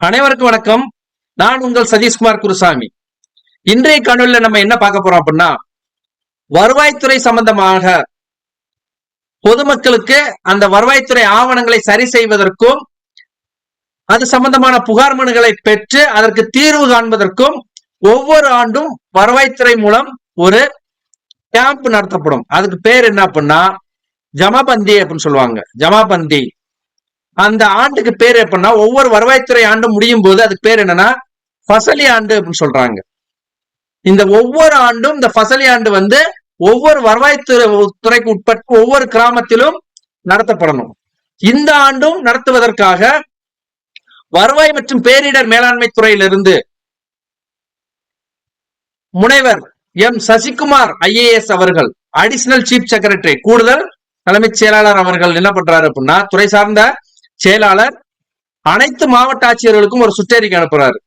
அனைவருக்கும் வணக்கம். நான் உங்கள் சதீஷ்குமார் குருசாமி. இன்றைய காணொலியில நம்ம என்ன பார்க்க போறோம் அப்படின்னா வருவாய்த்துறை சம்பந்தமாக பொதுமக்களுக்கு அந்த வருவாய்த்துறை ஆவணங்களை சரி செய்வதற்கும் அது சம்பந்தமான புகார் மனுகளை பெற்று அதற்கு தீர்வு காண்பதற்கும் ஒவ்வொரு ஆண்டும் வருவாய்த்துறை மூலம் ஒரு கேம்ப் நடத்தப்படும். அதுக்கு பேர் என்ன அப்படின்னா ஜமாபந்தி அப்படின்னு சொல்லுவாங்க. ஜமாபந்தி. அந்த ஆண்டுக்கு பேர் எப்படின்னா ஒவ்வொரு வருவாய்த்துறை ஆண்டும் முடியும் போது அதுக்கு பேர் என்னன்னா ஃபசலி ஆண்டு அப்படின்னு சொல்றாங்க. இந்த ஒவ்வொரு ஆண்டும் இந்த ஃபசலி ஆண்டு வந்து ஒவ்வொரு வருவாய்த்துறை துறைக்கு உட்பட்டு ஒவ்வொரு கிராமத்திலும் நடத்தப்படணும். இந்த ஆண்டும் நடத்துவதற்காக வருவாய் மற்றும் பேரிடர் மேலாண்மை துறையிலிருந்து முனைவர் எம். சசிகுமார் ஐஏஎஸ் அவர்கள் அடிஷனல் சீஃப் செக்ரட்டரி கூடுதல் தலைமைச் செயலாளர் அவர்கள் என்ன பண்றாரு அப்படின்னா துறை சார்ந்த செயலாளர் அனைத்து மாவட்ட ஆட்சியர்களுக்கும் ஒரு சுற்றறிக்கை அனுப்புறாரு.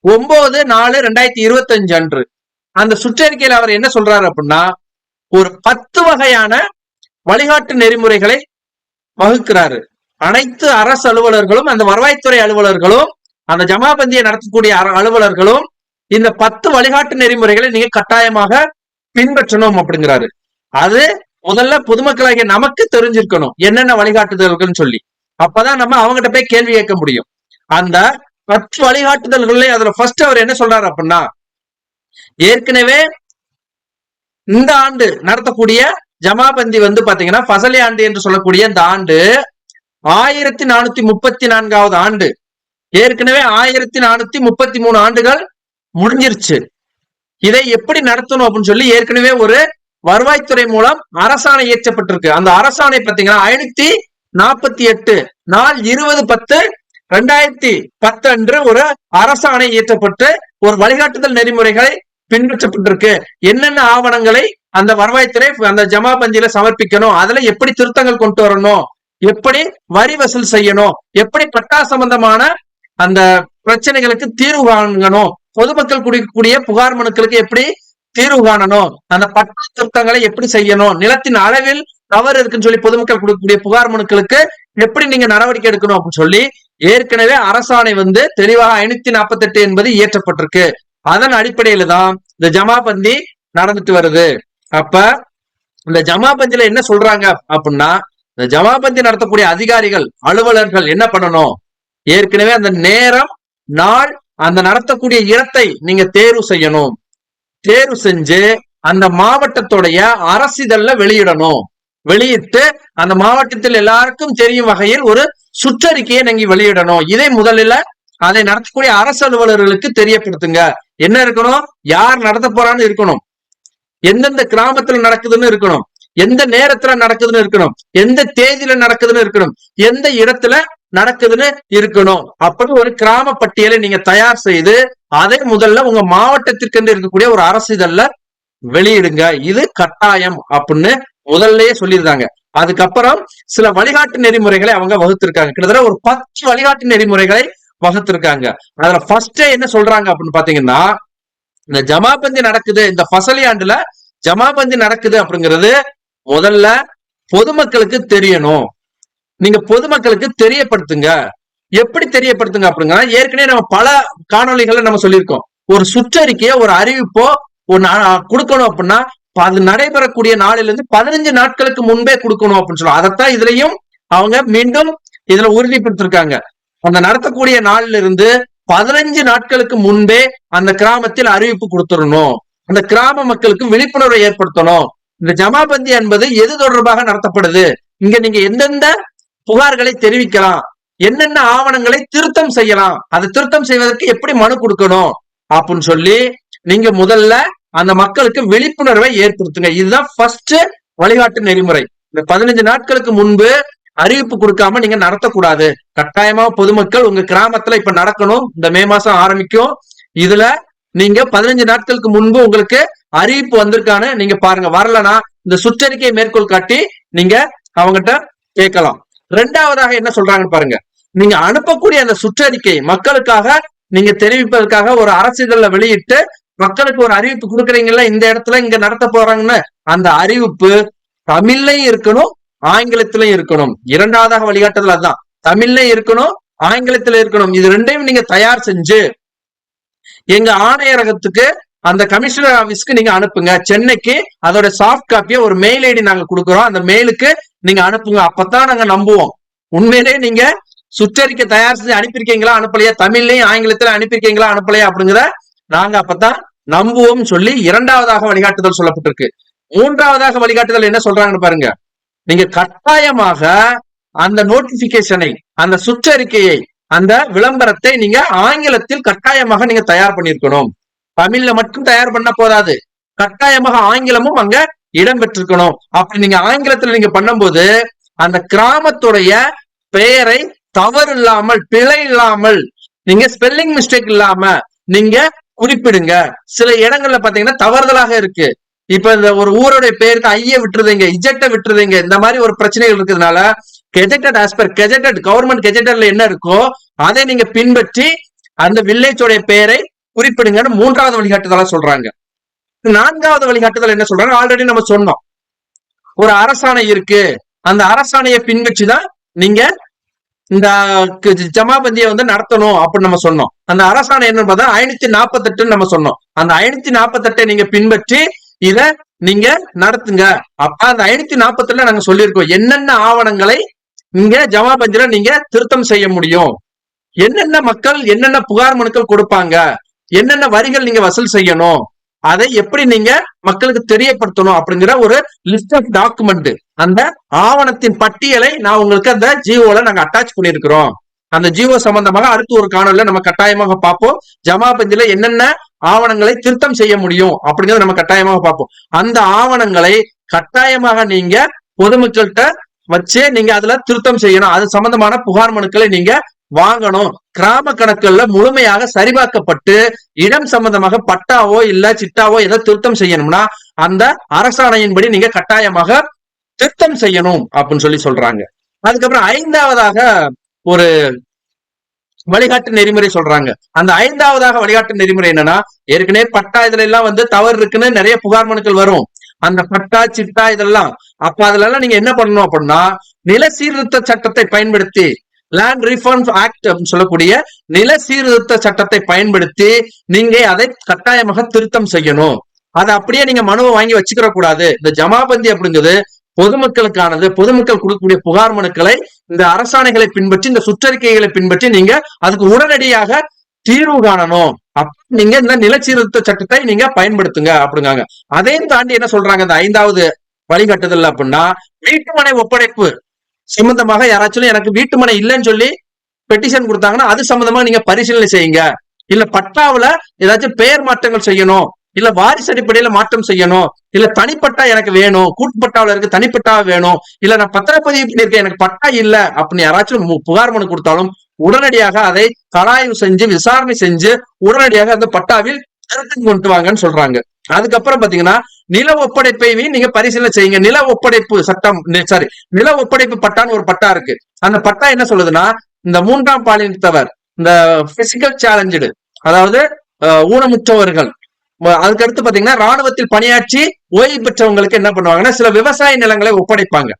ஒன்பது நாலு ரெண்டாயிரத்தி இருபத்தி அஞ்சு அன்று. அந்த சுற்றறிக்கையில் அவர் என்ன சொல்றாரு அப்படின்னா ஒரு பத்து வகையான வழிகாட்டு நெறிமுறைகளை வகுக்கிறாரு. அனைத்து அரசு அலுவலர்களும் அந்த வருவாய்த்துறை அலுவலர்களும் அந்த ஜமாபந்தியை நடத்தக்கூடிய அலுவலர்களும் இந்த பத்து வழிகாட்டு நெறிமுறைகளை நீங்க கட்டாயமாக பின்பற்றணும் அப்படிங்கிறாரு. அது முதல்ல பொதுமக்களாகிய நமக்கு தெரிஞ்சிருக்கணும். என்னென்ன வழிகாட்டுதல்கள்னு சொல்லி. அப்பதான் நம்ம அவங்ககிட்ட போய் கேள்வி கேட்க முடியும். அந்த பத்து வழிகாட்டுதல்களே அதுல ஃபர்ஸ்ட் அவர் என்ன சொல்றாரு அப்படின்னா ஏற்கனவே இந்த ஆண்டு நடத்தக்கூடிய ஜமாபந்தி வந்து பாத்தீங்கன்னா ஃபசலி ஆண்டு என்று சொல்லக்கூடிய இந்த ஆண்டு ஆயிரத்தி நானூத்தி முப்பத்தி நான்காவது ஆண்டு ஏற்கனவே ஆயிரத்தி நானூத்தி முப்பத்தி மூணு ஆண்டுகள் முடிஞ்சிருச்சு. இதை எப்படி நடத்தணும் அப்படின்னு சொல்லி ஏற்கனவே ஒரு வருவாய்த்துறை மூலம் அரசாணை இயற்றப்பட்டிருக்கு. அந்த அரசாணை பாத்தீங்கன்னா ஐநூத்தி நாற்பத்தி எட்டு நாள் இருபது பத்து ரெண்டாயிரத்தி பத்து அன்று ஒரு அரசாணை இயற்றப்பட்டு ஒரு வழிகாட்டுதல் நெறிமுறைகளை பின்பற்றப்பட்டிருக்கு. என்னென்ன ஆவணங்களை அந்த வருவாய்த்துறை அந்த ஜமாபந்தியில சமர்ப்பிக்கணும்? அதுல எப்படி திருத்தங்கள் கொண்டு வரணும்? எப்படி வரி வசூல் செய்யணும்? எப்படி பட்டா சம்பந்தமான அந்த பிரச்சனைகளுக்கு தீர்வு காணணும்? பொதுமக்கள் குடிக்கக்கூடிய புகார் மனுக்களுக்கு எப்படி தீர்வு காணணும்? அந்த பட்டா திருத்தங்களை எப்படி செய்யணும்? நிலத்தின் அளவில் தவறு இருக்குன்னு சொல்லி பொதுமக்கள் கொடுக்கக்கூடிய புகார் மனுக்களுக்கு எப்படி நீங்க நடவடிக்கை எடுக்கணும் அப்படின்னு சொல்லி ஏற்கனவே அரசாணை வந்து தெளிவாக ஐநூத்தி நாற்பத்தி எட்டு என்பது இயற்றப்பட்டிருக்கு. அதன் அடிப்படையில தான் இந்த ஜமாபந்தி நடந்துட்டு வருது. அப்ப இந்த ஜமாபந்தியில என்ன சொல்றாங்க அப்படின்னா இந்த ஜமாபந்தி நடத்தக்கூடிய அதிகாரிகள் அலுவலர்கள் என்ன பண்ணணும்? ஏற்கனவே அந்த நேரம் நாள் அந்த நடத்தக்கூடிய இடத்தை நீங்க தேர்வு செய்யணும். தேர்வு செஞ்சு அந்த மாவட்டத்துடைய அரசிதழ்ல வெளியிடணும். வெளியிட்டு அந்த மாவட்டத்தில் எல்லாருக்கும் தெரியும் வகையில் ஒரு சுற்றறிக்கையை நீங்க வெளியிடணும். இதை முதலில் அதை நடத்தக்கூடிய அரசு அலுவலர்களுக்கு தெரியப்படுத்துங்க. என்ன இருக்கணும்? யார் நடத்த போறான்னு இருக்கணும். எந்தெந்த கிராமத்துல நடக்குதுன்னு இருக்கணும். எந்த நேரத்துல நடக்குதுன்னு இருக்கணும். எந்த தேதியில நடக்குதுன்னு இருக்கணும். எந்த இடத்துல நடக்குதுன்னு இருக்கணும். அப்படி ஒரு கிராம பட்டியலை நீங்க தயார் செய்து அதை முதல்ல உங்க மாவட்டத்திற்கென்று இருக்கக்கூடிய ஒரு அரசு இதழ்ல வெளியிடுங்க. இது கட்டாயம் அப்படின்னு முதல்லயே சொல்லியிருந்தாங்க. அதுக்கப்புறம் சில வழிகாட்டு நெறிமுறைகளை அவங்க வகுத்திருக்காங்க. கிட்டத்தட்ட ஒரு பத்து வழிகாட்டு நெறிமுறைகளை வகுத்திருக்காங்க. அதுல ஃபர்ஸ்டே என்ன சொல்றாங்க அப்படின்னு பாத்தீங்கன்னா இந்த ஜமாபந்தி நடக்குது இந்த ஃபசலி ஆண்டுல ஜமாபந்தி நடக்குது அப்படிங்கிறது முதல்ல பொதுமக்களுக்கு தெரியணும். நீங்க பொதுமக்களுக்கு தெரியப்படுத்துங்க. எப்படி தெரியப்படுத்துங்க அப்படிங்கன்னா ஏற்கனவே நம்ம பல காணொளிகளை நம்ம சொல்லியிருக்கோம். ஒரு சுற்றறிக்கையோ ஒரு அறிவிப்போ ஒரு கொடுக்கணும் அப்படின்னா அது நடைபெறக்கூடிய நாளிலிருந்து பதினஞ்சு நாட்களுக்கு முன்பே கொடுக்கணும் அப்படின்னு சொல்லுவோம் அதைத்தான் இதுலயும் அவங்க மீண்டும் இதுல உறுதிப்படுத்திருக்காங்க. அந்த நடத்தக்கூடிய நாளிலிருந்து பதினஞ்சு நாட்களுக்கு முன்பே அந்த கிராமத்தில் அறிவிப்பு கொடுத்துடணும். அந்த கிராம மக்களுக்கு விழிப்புணர்வை ஏற்படுத்தணும். இந்த ஜமாபந்தி என்பது எது தொடர்பாக நடத்தப்படுது? இங்க நீங்க எந்தெந்த புகார்களை தெரிவிக்கலாம்? என்னென்ன ஆவணங்களை திருத்தம் செய்யலாம்? அதை திருத்தம் செய்வதற்கு எப்படி மனு கொடுக்கணும்? அப்படின்னு சொல்லி நீங்க முதல்ல அந்த மக்களுக்கு விழிப்புணர்வை ஏற்படுத்துங்க. இதுதான் ஃபர்ஸ்ட் வழிகாட்டு நெறிமுறை. இந்த பதினஞ்சு நாட்களுக்கு முன்பு அறிவிப்பு கொடுக்காம நீங்க நடத்தக்கூடாது. கட்டாயமா பொதுமக்கள் உங்க கிராமத்துல இப்ப நடக்கணும். இந்த மே மாசம் ஆரம்பிக்கும். இதுல நீங்க பதினஞ்சு நாட்களுக்கு முன்பு உங்களுக்கு அறிவிப்பு வந்திருக்கான்னு நீங்க பாருங்க. வரலனா இந்த சுற்றறிக்கையை மேற்கோள் காட்டி நீங்க அவங்ககிட்ட கேட்கலாம். ரெண்டாவதாக என்ன சொல்றாங்கன்னு பாருங்க. நீங்க அனுப்பக்கூடிய அந்த சுற்றறிக்கை மக்களுக்காக நீங்க தெரிவிப்பதற்காக ஒரு அரசிதழ்ல வெளியிட்டு மக்களுக்கு ஒரு அறிவிப்பு கொடுக்குறீங்கல்ல இந்த இடத்துல இங்க நடத்த போறாங்கன்னு அந்த அறிவிப்பு தமிழ்லையும் இருக்கணும் ஆங்கிலத்திலையும் இருக்கணும். இரண்டாவதாக வழிகாட்டுதல் அதுதான். தமிழ்லையும் இருக்கணும் ஆங்கிலத்துல இருக்கணும். இது ரெண்டையும் நீங்க தயார் செஞ்சு எங்க ஆணையரகத்துக்கு அந்த கமிஷனர் ஆபீஸ்க்கு நீங்க அனுப்புங்க. சென்னைக்கு அதோட சாஃப்ட் காப்பியை ஒரு மெயில் ஐடி நாங்க கொடுக்குறோம். அந்த மெயிலுக்கு நீங்க அனுப்புங்க. அப்பதான் நாங்க நம்புவோம். உண்மையிலே நீங்க சுற்றறிக்கை தயார் செஞ்சு அனுப்பியிருக்கீங்களா அனுப்பலையா? தமிழ்லையும் ஆங்கிலத்துல அனுப்பியிருக்கீங்களா அனுப்பலையா அப்படிங்கிற நாங்க அப்பதான் நம்புவோம் சொல்லி இரண்டாவதாக வழிகாட்டுதல் சொல்லப்பட்டிருக்கு. மூன்றாவதாக வழிகாட்டுதல் என்ன சொல்றாங்கன்னு பாருங்க. நீங்க கட்டாயமாக அந்த நோட்டிபிகேஷனை அந்த சுற்றறிக்கையை அந்த விளம்பரத்தை நீங்க ஆங்கிலத்தில் கட்டாயமாக நீங்க தயார் பண்ணிருக்கணும் தமிழ்ல மட்டும் தயார் பண்ண போதாது. கட்டாயமாக ஆங்கிலமும் அங்க இடம் பெற்றிருக்கணும் அப்படி நீங்க ஆங்கிலத்துல நீங்க பண்ணும்போது அந்த கிராமத்துடைய பெயரை தவறு இல்லாமல் பிழை இல்லாமல் நீங்க ஸ்பெல்லிங் மிஸ்டேக் இல்லாம நீங்க குறிப்பிடுங்க. சில இடங்கள்ல பாத்தீங்கன்னா தவறுதலாக இருக்கு. இப்ப இந்த ஒரு ஊருடைய பேருக்கு ஐய விட்டுருதீங்க இஜெக்ட விட்டுருதீங்க இந்த மாதிரி ஒரு பிரச்சனைகள் இருக்கிறதுனால gazetted as per gazetted government கெஜெட்டட்ல என்ன இருக்கோ அதை நீங்க பின்பற்றி அந்த வில்லேஜோடைய பெயரை குறிப்பிடுங்கன்னு மூன்றாவது வழிகாட்டுதலா சொல்றாங்க. நான்காவது வழிகாட்டுதல் என்ன சொல்றாங்க? ஆல்ரெடி நம்ம சொன்னோம். ஒரு அரசாணை இருக்கு. அந்த அரசாணையை பின்பற்றி தான் நீங்க இந்த ஜமாபந்தியை வந்து நடத்தணும் அப்படின்னு நம்ம சொன்னோம். அந்த அரசாணை என்னன்னு பார்த்தா ஐநூத்தி நாற்பத்தெட்டுன்னு நம்ம சொன்னோம். அந்த ஐநூத்தி நாற்பத்தெட்டை நீங்க பின்பற்றி இத நீங்க நடத்துங்க. அப்ப அந்த ஐநூத்தி நாற்பத்தெட்டுல நாங்க சொல்லியிருக்கோம் என்னென்ன ஆவணங்களை இங்க ஜமாபந்தியில நீங்க திருத்தம் செய்ய முடியும்? என்னென்ன மக்கள் என்னென்ன புகார் மனுக்கள் கொடுப்பாங்க? என்னென்ன வரிகள் நீங்க வசூல் செய்யணும்? அதை எப்படி நீங்க மக்களுக்கு தெரியப்படுத்தணும் அப்படிங்கிற ஒரு லிஸ்ட் ஆஃப் டாக்குமெண்ட் அந்த ஆவணத்தின் பட்டியலை நான் உங்களுக்கு அந்த ஜியோல நாங்க அட்டாச் பண்ணியிருக்கிறோம். அந்த ஜியோ சம்பந்தமாக அடுத்து ஒரு காணொலியில நம்ம கட்டாயமாக பார்ப்போம். ஜமா பஞ்சில என்னென்ன ஆவணங்களை திருத்தம் செய்ய முடியும் அப்படிங்கறத நம்ம கட்டாயமாக பார்ப்போம். அந்த ஆவணங்களை கட்டாயமாக நீங்க பொதுமக்கள்கிட்ட வச்சு நீங்க அதுல திருத்தம் செய்யணும். அது சம்பந்தமான புகார் மனுக்களை நீங்க வாங்கணும். கிராம கணக்குல முழுமையாக சரிபார்க்கப்பட்டு இடம் சம்பந்தமாக பட்டாவோ இல்ல சிட்டாவோ ஏதோ திருத்தம் செய்யணும்னா அந்த அரசாணையின்படி நீங்க கட்டாயமாக திருத்தம் செய்யணும் அப்படின்னு சொல்லி சொல்றாங்க. அதுக்கப்புறம் ஐந்தாவதாக ஒரு வழிகாட்டு நெறிமுறை சொல்றாங்க. அந்த ஐந்தாவதாக வழிகாட்டு நெறிமுறை என்னன்னா ஏற்கனவே பட்டா இதுல எல்லாம் வந்து தவறு இருக்குன்னு நிறைய புகார் மனுக்கள் வரும். அந்த பட்டா சிட்டா இதெல்லாம். அப்ப அதுல எல்லாம் நீங்க என்ன பண்ணணும் அப்படின்னா நில சீர்திருத்த சட்டத்தை பயன்படுத்தி லேண்ட் ரிஃபார்ம் ஆக்ட் அப்படின்னு சொல்லக்கூடிய நில சீர்திருத்த சட்டத்தை பயன்படுத்தி நீங்க அதை கட்டாயமாக திருத்தம் செய்யணும். அதை அப்படியே நீங்க மனுவை வாங்கி வச்சுக்கிற கூடாது. இந்த ஜமாபந்தி அப்படிங்கிறது பொதுமக்களுக்கானது பொதுமக்கள் கொடுக்கக்கூடிய புகார் மனுக்களை இந்த அரசாணைகளை பின்பற்றி இந்த சுற்றறிக்கைகளை பின்பற்றி நீங்க அதுக்கு உடனடியாக தீர்வு காணணும். அப்ப நீங்க இந்த நிலச்சீர்திருத்த சட்டத்தை நீங்க பயன்படுத்துங்க அப்படிங்காங்க. அதையும் தாண்டி என்ன சொல்றாங்க இந்த ஐந்தாவது வழிகாட்டுதல் அப்படின்னா வீட்டுமனை ஒப்படைப்பு. சம்பந்தமாக யாராச்சும் எனக்கு வீட்டு மனை இல்லைன்னு சொல்லி பெட்டிஷன் கொடுத்தாங்கன்னா அது சம்பந்தமா நீங்க பரிசீலனை செய்யுங்க. இல்ல பட்டாவில ஏதாச்சும் பெயர் மாற்றங்கள் செய்யணும். இல்ல வாரிசு அடிப்படையில மாற்றம் செய்யணும். இல்ல தனிப்பட்டா எனக்கு வேணும். கூட்டுப்பட்டாவில இருக்கு தனிப்பட்டா வேணும். இல்ல நான் பத்திரப்பதிவு பண்ணியிருக்கேன் எனக்கு பட்டா இல்ல அப்படின்னு யாராச்சும் மு- புகார் மனு கொடுத்தாலும் உடனடியாக அதை கலாய்வு செஞ்சு விசாரணை செஞ்சு உடனடியாக அந்த பட்டாவில் திருத்தம் கொண்டு வாங்கன்னு சொல்றாங்க. அதுக்கப்புறம் பாத்தீங்கன்னா நில ஒப்படைப்பையும் நீங்க பரிசீலனை செய்யுங்க. நில ஒப்படைப்பு சட்டம் சாரி நில ஒப்படைப்பு பட்டான்னு ஒரு பட்டா இருக்கு. அந்த பட்டா என்ன சொல்லுதுன்னா இந்த மூன்றாம் பாலினத்தவர் இந்த பிசிக்கல் சேலஞ்சு அதாவது ஊனமுற்றவர்கள். அதுக்கடுத்து பாத்தீங்கன்னா ராணுவத்தில் பணியாற்றி ஓய்வு பெற்றவங்களுக்கு என்ன பண்ணுவாங்கன்னா சில விவசாய நிலங்களை ஒப்படைப்பாங்க.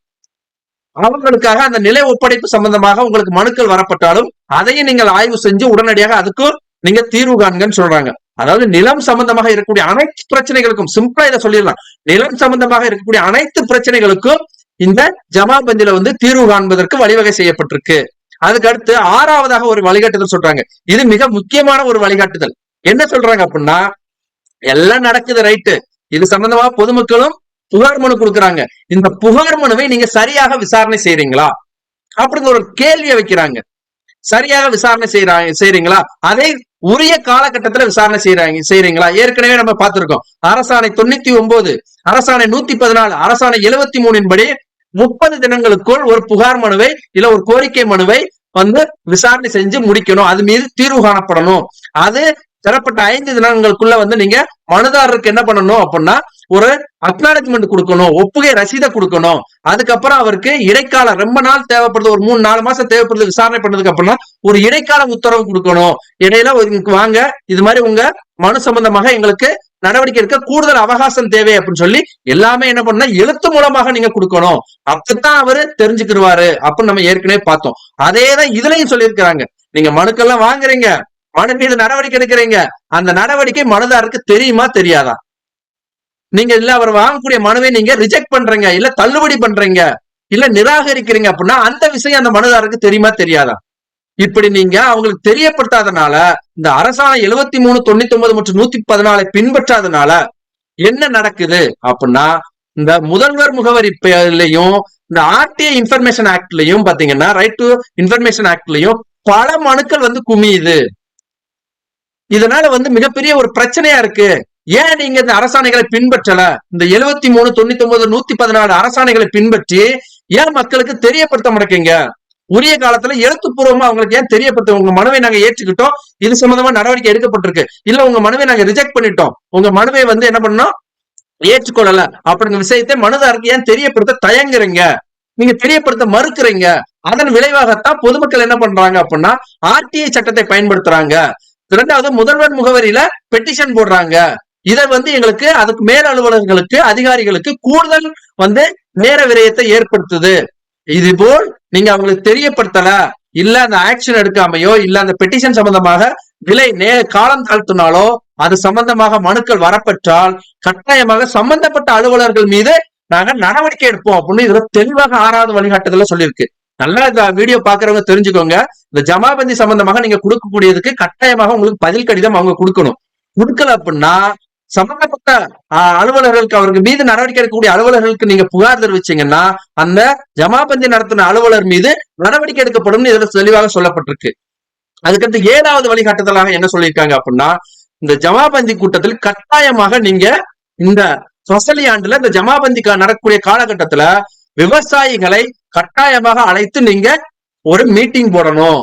அவங்களுக்காக அந்த நிலை ஒப்படைப்பு சம்பந்தமாக உங்களுக்கு மனுக்கள் வரப்பட்டாலும் அதையும் நீங்கள் ஆய்வு செஞ்சு உடனடியாக அதுக்கும் நீங்க தீர்வு காண்கன்னு சொல்றாங்க. அதாவது நிலம் சம்பந்தமாக இருக்கக்கூடிய அனைத்து பிரச்சனைகளுக்கும் சிம்பிளா இதை சொல்லிடலாம். நிலம் சம்பந்தமாக இருக்கக்கூடிய அனைத்து பிரச்சனைகளுக்கும் இந்த ஜமாபந்தில வந்து தீர்வு காண்பதற்கு வழிவகை செய்யப்பட்டிருக்கு. அதுக்கு அடுத்து ஆறாவதாக ஒரு வழிகாட்டுதல் சொல்றாங்க. இது மிக முக்கியமான ஒரு வழிகாட்டுதல். என்ன சொல்றாங்க அப்படின்னா எல்லாம் நடக்குது ரைட்டு. இது சம்பந்தமா பொதுமக்களும் புகார் மனு கொடுக்குறாங்க. இந்த புகார் மனுவை நீங்க சரியாக விசாரணை செய்றீங்களா? அப்படிங்கிற ஒரு கேள்வியை வைக்கிறாங்க. சரியாக விசாரணை செய்யறாங்க செய்றீங்களா? அதை உரிய காலகட்டத்துல விசாரணை செய்யறாங்க செய்றீங்களா? ஏற்கனவே நம்ம பார்த்திருக்கோம். அரசாணை தொண்ணூத்தி ஒன்பது அரசாணை நூத்தி பதினாலு அரசாணை எழுபத்தி மூணின் படி முப்பது தினங்களுக்குள் ஒரு புகார் மனுவை இல்ல ஒரு கோரிக்கை மனுவை வந்து விசாரணை செஞ்சு முடிக்கணும். அது மீது தீர்வு காணப்படணும். அது பெறப்பட்ட ஐந்து தினங்களுக்குள்ள வந்து நீங்க மனுதாரருக்கு என்ன பண்ணணும் அப்படின்னா ஒரு அக்னாலஜ்மெண்ட் கொடுக்கணும் ஒப்புகை ரசீதை கொடுக்கணும். அதுக்கப்புறம் அவருக்கு இடைக்கால ரொம்ப நாள் தேவைப்படுது. ஒரு மூணு நாலு மாசம் தேவைப்படுது விசாரணை பண்ணதுக்கு அப்புறம்னா ஒரு இடைக்கால உத்தரவு கொடுக்கணும். இடையில வாங்க இது மாதிரி உங்க மனு சம்பந்தமாக எங்களுக்கு நடவடிக்கை எடுக்க கூடுதல் அவகாசம் தேவை அப்படின்னு சொல்லி எல்லாமே என்ன பண்ணா எழுத்து மூலமாக நீங்க கொடுக்கணும். அப்பதான் அவரு தெரிஞ்சுக்கிடுவாரு அப்படின்னு நம்ம ஏற்கனவே பார்த்தோம். அதேதான் இதுலயும் சொல்லியிருக்கிறாங்க. நீங்க மனுக்கெல்லாம் வாங்குறீங்க மனு மீது நடவடிக்கை எடுக்கிறீங்க. அந்த நடவடிக்கை மனுதாருக்கு தெரியுமா தெரியாதா? நீங்க இல்ல அவர் வாங்கக்கூடிய மனுவை நீங்க ரிஜெக்ட் பண்றீங்க இல்ல தள்ளுபடி பண்றீங்க இல்ல நிராகரிக்கிறீங்க அப்படின்னா அந்த விஷயம் அந்த மனுதாருக்கு தெரியுமா தெரியாதா? இப்படி நீங்க அவங்களுக்கு தெரியப்படுத்தாதனால இந்த அரசாணை எழுபத்தி மூணு தொண்ணூத்தி ஒன்பது மற்றும் நூத்தி பதினாலை பின்பற்றாதனால என்ன நடக்குது அப்படின்னா இந்த முதல்வர் முகவரி பேர்லயும் இந்த ஆர்டிஐ இன்ஃபர்மேஷன் ஆக்ட்லயும் பாத்தீங்கன்னா ரைட் டு இன்ஃபர்மேஷன் ஆக்ட்லயும் பல மனுக்கள் வந்து குமியுது. இதனால வந்து மிகப்பெரிய ஒரு பிரச்சனையா இருக்கு. ஏன் நீங்க இந்த அரசாணைகளை பின்பற்றல? இந்த எழுபத்தி மூணு தொண்ணூத்தி ஒன்பது நூத்தி பதினாலு அரசாணைகளை பின்பற்றி ஏன் மக்களுக்கு தெரியப்படுத்த மாட்டேங்க உரிய காலத்துல எழுத்துப்பூர்வமா அவங்களுக்கு ஏன் தெரியப்படுத்த உங்க மனுவை நாங்க ஏற்றுக்கிட்டோம். இது சம்பந்தமா நடவடிக்கை எடுக்கப்பட்டிருக்கு. இல்ல உங்க மனுவை நாங்க ரிஜெக்ட் பண்ணிட்டோம். உங்க மனுவை வந்து என்ன பண்ணோம் ஏற்றுக்கொள்ளல. அப்படிங்கிற விஷயத்தை மனுதாருக்கு ஏன் தெரியப்படுத்த தயங்குறீங்க? நீங்க தெரியப்படுத்த மறுக்கிறீங்க. அதன் விளைவாகத்தான் பொதுமக்கள் என்ன பண்றாங்க அப்படின்னா ஆர்டிஐ சட்டத்தை பயன்படுத்துறாங்க. இரண்டாவது முதல்வர் முகவரியில பெட்டிஷன் போடுறாங்க. இதை வந்து எங்களுக்கு அதுக்கு மேல் அலுவலர்களுக்கு அதிகாரிகளுக்கு கூடுதல் வந்து நேர விரயத்தை ஏற்படுத்துது. இது போல் நீங்க அவங்களுக்கு தெரியப்படுத்தல இல்ல அந்த ஆக்ஷன் எடுக்காமையோ இல்ல அந்த பெட்டிஷன் சம்பந்தமாக விலை நே காலம் தாழ்த்தினாலோ அது சம்பந்தமாக மனுக்கள் வரப்பெற்றால் கட்டாயமாக சம்பந்தப்பட்ட அலுவலர்கள் மீது நாங்க நடவடிக்கை எடுப்போம் அப்படின்னு இதுல தெளிவாக ஆறாவது வழிகாட்டுதல சொல்லியிருக்கு. நல்லா இந்த வீடியோ பாக்குறவங்க தெரிஞ்சுக்கோங்க. இந்த ஜமாபந்தி சம்பந்தமாக நீங்க கொடுக்கக்கூடியதுக்கு கட்டாயமாக உங்களுக்கு பதில் கடிதம் அவங்க கொடுக்கணும். கொடுக்கல அப்படின்னா சம்பந்தப்பட்ட ஆஹ், அலுவலர்களுக்கு அவருக்கு மீது நடவடிக்கை எடுக்கக்கூடிய அலுவலர்களுக்கு நீங்க புகார் தெரிவிச்சீங்கன்னா அந்த ஜமாபந்தி நடத்தின அலுவலர் மீது நடவடிக்கை எடுக்கப்படும் இதுல தெளிவாக சொல்லப்பட்டிருக்கு. அதுக்கடுத்து ஏழாவது வழிகாட்டுதலாக என்ன சொல்லியிருக்காங்க அப்படின்னா இந்த ஜமாபந்தி கூட்டத்தில் கட்டாயமாக நீங்க இந்த சொசலி ஆண்டுல இந்த ஜமாபந்தி நடக்கக்கூடிய காலகட்டத்துல விவசாயிகளை கட்டாயமாக அழைத்து நீங்க ஒரு மீட்டிங் போடணும்.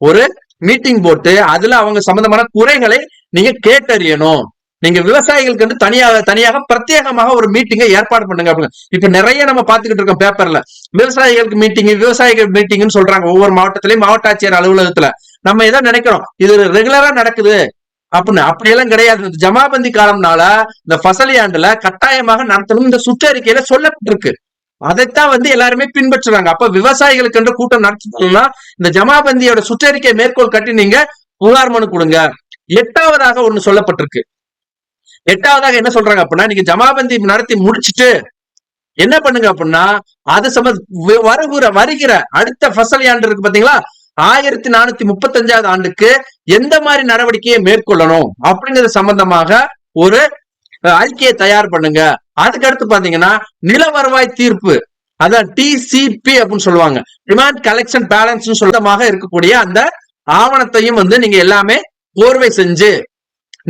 ஒரு மீட்டிங் போட்டு அதுல அவங்க சம்பந்தமான குறைகளை நீங்க கேட்டறியணும். நீங்க விவசாயிகளுக்கு வந்து தனியாக தனியாக பிரத்யேகமாக ஒரு மீட்டிங்கை ஏற்பாடு பண்ணுங்க அப்படின்னு. இப்ப நிறைய நம்ம பாத்துக்கிட்டு இருக்கோம் பேப்பர்ல விவசாயிகளுக்கு மீட்டிங் விவசாயிகள் மீட்டிங்னு சொல்றாங்க ஒவ்வொரு மாவட்டத்திலயும் மாவட்ட ஆட்சியர் அலுவலகத்துல. நம்ம இதான் நினைக்கிறோம். இது ரெகுலரா நடக்குது. அப்படின்னு அப்படியெல்லாம் கிடையாது. இந்த ஜமாபந்தி காலம்னால இந்த ஃபசலி ஆண்டுல கட்டாயமாக நடத்தணும். இந்த சுற்றறிக்கையில சொல்லப்பட்டிருக்கு. அதைத்தான் வந்து எல்லாருமே பின்பற்றுறாங்க. அப்ப விவசாயிகளுக்கு என்ற கூட்டம் நடத்தணும்னா இந்த ஜமாபந்தியோட சுற்றறிக்கை மேற்கோள் கட்டி நீங்க புகார் மனு கொடுங்க. எட்டாவதாக ஒண்ணு சொல்லப்பட்டிருக்கு. எட்டாவதாக என்ன சொல்றாங்க அப்படின்னா நீங்க ஜமாபந்தி நடத்தி முடிச்சிட்டு என்ன பண்ணுங்க அப்படின்னா அது சம வருகிற வருகிற அடுத்த ஃபசல் ஆண்டு இருக்கு பாத்தீங்களா? ஆயிரத்தி நானூத்தி முப்பத்தஞ்சாவது ஆண்டுக்கு எந்த மாதிரி நடவடிக்கையை மேற்கொள்ளணும் அப்படிங்கிறது சம்பந்தமாக ஒரு அறிக்கையை தயார் பண்ணுங்க. அதுக்கு அடுத்து பாத்தீங்கன்னா நில வருவாய் தீர்ப்பு. அதான் டிசிபி அப்படின்னு சொல்லுவாங்க. டிமாண்ட் கலெக்ஷன் பேலன்ஸ் சொல்லமாக இருக்கக்கூடிய அந்த ஆவணத்தையும் வந்து நீங்க எல்லாமே கோர்வை செஞ்சு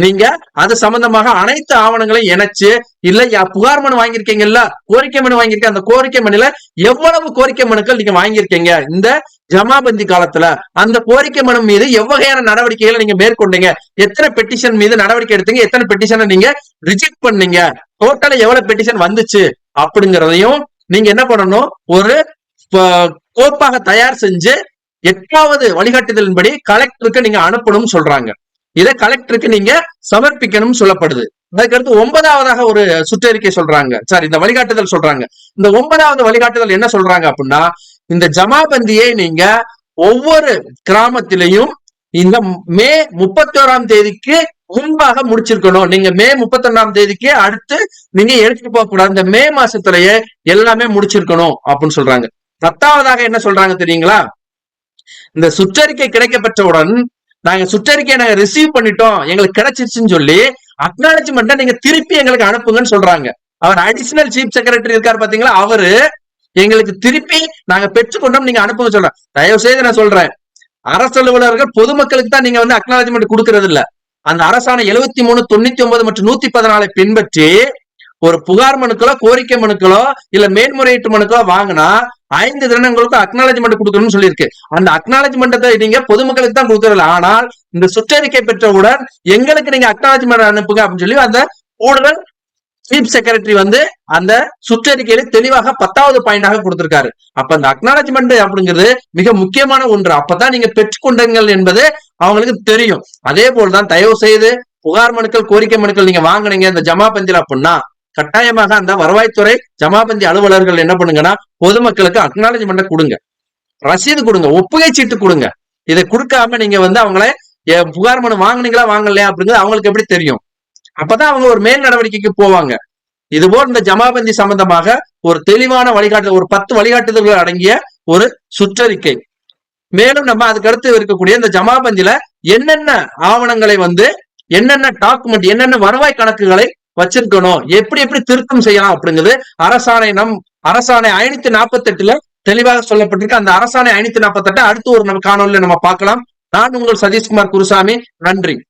நீங்க அது சம்பந்தமாக அனைத்து ஆவணங்களையும் இணைச்சு இல்ல புகார் மனு வாங்கியிருக்கீங்கல்ல கோரிக்கை மனு வாங்கியிருக்க அந்த கோரிக்கை மனுல எவ்வளவு கோரிக்கை மனுக்கள் நீங்க வாங்கியிருக்கீங்க? இந்த ஜமாபந்தி காலத்துல அந்த கோரிக்கை மனு மீது எவ்வகையான நடவடிக்கைகளை நீங்க மேற்கொண்டீங்க? எத்தனை பெட்டிஷன் மீது நடவடிக்கை எடுத்தீங்க? எத்தனை பெட்டிஷனை நீங்க ரிஜெக்ட் பண்ணீங்க? டோட்டலா எவ்வளவு பெட்டிஷன் வந்துச்சு? அப்படிங்கறதையும் நீங்க என்ன பண்ணணும்? ஒரு கோப்பாக தயார் செஞ்சு எட்டாவது வழிகாட்டுதலின்படி கலெக்டருக்கு நீங்க அனுப்பணும்னு சொல்றாங்க. இதை கலெக்டருக்கு நீங்க சமர்ப்பிக்கணும்னு சொல்லப்படுது. அதுக்கடுத்து ஒன்பதாவதாக ஒரு சுற்றறிக்கை சொல்றாங்க. சாரி இந்த வழிகாட்டுதல் சொல்றாங்க. இந்த ஒன்பதாவது வழிகாட்டுதல் என்ன சொல்றாங்க அப்படின்னா இந்த ஜமாபந்தியை நீங்க ஒவ்வொரு கிராமத்திலையும் இந்த மே முப்பத்தி ஓராம் தேதிக்கு முன்பாக முடிச்சிருக்கணும். நீங்க மே முப்பத்தொன்னாம் தேதிக்கு அடுத்து நீங்க எடுத்துட்டு போக கூடாது. இந்த மே மாசத்திலேயே எல்லாமே முடிச்சிருக்கணும் அப்படின்னு சொல்றாங்க. பத்தாவதாக என்ன சொல்றாங்க தெரியுங்களா? இந்த சுற்றறிக்கை கிடைக்கப்பட்டவுடன் நாங்க சுற்றறிக்கையை நாங்க ரிசீவ் பண்ணிட்டோம். எங்களுக்கு கிடைச்சிருச்சுன்னு சொல்லி அக்னாலஜ்மெண்ட்டை நீங்க திருப்பி எங்களுக்கு அனுப்புங்கன்னு சொல்றாங்க. அவர் அடிஷனல் சீஃப் செக்ரட்டரி இருக்காரு பாத்தீங்களா? அவரு எங்களுக்கு திருப்பி நாங்க பெற்றுக்கொண்டோம் நீங்க அனுப்புங்க சொல்றேன் தயவு செய்து நான் சொல்றேன். அரசு அலுவலர்கள் பொதுமக்களுக்கு தான் நீங்க வந்து அக்னாலஜ்மெண்ட் கொடுக்கறது இல்ல அந்த அரசாணை எழுபத்தி மூணு தொண்ணூத்தி ஒன்பது மற்றும் நூத்தி பதினாலை பின்பற்றி ஒரு புகார் மனுக்களோ கோரிக்கை மனுக்களோ இல்ல மேல்முறையீட்டு மனுக்களோ வாங்கினா ஐந்து தினங்களுக்கு அக்னாலஜ்மெண்ட் கொடுக்கணும்னு சொல்லியிருக்கு. அந்த அக்னாலஜ்மெண்ட்டை நீங்க பொதுமக்களுக்கு தான் கொடுக்கறதில்ல. ஆனால் இந்த சுற்றறிக்கை பெற்றவுடன் எங்களுக்கு நீங்க அக்னாலஜ்மெண்ட் அனுப்புங்க அப்படின்னு சொல்லி அந்த கூடுதல் சீஃப் செக்ரட்டரி வந்து அந்த சுற்றறிக்கையில தெளிவாக பத்தாவது பாயிண்டாக கொடுத்திருக்காரு. அப்ப அந்த அக்னாலஜ்மெண்ட் அப்படிங்கிறது மிக முக்கியமான ஒன்று. அப்பதான் நீங்க பெற்றுக்கொண்டீங்கள் என்பது அவங்களுக்கு தெரியும். அதே போல்தான் தயவு செய்து புகார் மனுக்கள் கோரிக்கை மனுக்கள் நீங்க வாங்கினீங்க இந்த ஜமா ஜமாபந்தில அப்படின்னா கட்டாயமாக அந்த வருவாய்த்துறை ஜமாபந்தி அலுவலர்கள் என்ன பண்ணுங்கன்னா பொதுமக்களுக்கு அக்னாலஜ்மெண்ட் கொடுங்க. ரசீது கொடுங்க ஒப்புகை சீட்டு கொடுங்க. இதை கொடுக்காம நீங்க வந்து அவங்கள புகார் மனு வாங்குனீங்களா வாங்கலையா? அப்படிங்கிறது அவங்களுக்கு எப்படி தெரியும்? அப்பதான் அவங்க ஒரு மேல் நடவடிக்கைக்கு போவாங்க. இதுபோல் இந்த ஜமாபந்தி சம்பந்தமாக ஒரு தெளிவான வழிகாட்டு ஒரு பத்து வழிகாட்டுதல்கள் அடங்கிய ஒரு சுற்றறிக்கை. மேலும் நம்ம அதுக்கு அடுத்து இருக்கக்கூடிய இந்த ஜமாபந்தில என்னென்ன ஆவணங்களை வந்து என்னென்ன டாக்குமெண்ட் என்னென்ன வருவாய் கணக்குகளை வச்சிருக்கணும். எப்படி எப்படி திருத்தம் செய்யலாம் அப்படிங்கிறது அரசாணை நம் அரசாணை ஐநூத்தி நாற்பத்தி எட்டுல தெளிவாக சொல்லப்பட்டிருக்கு. அந்த அரசாணை ஐநூத்தி நாற்பத்தி எட்டு அடுத்து ஒரு நம்ம காணொலியில நம்ம பார்க்கலாம். நான் உங்கள் சதீஷ்குமார் குருசாமி. நன்றி.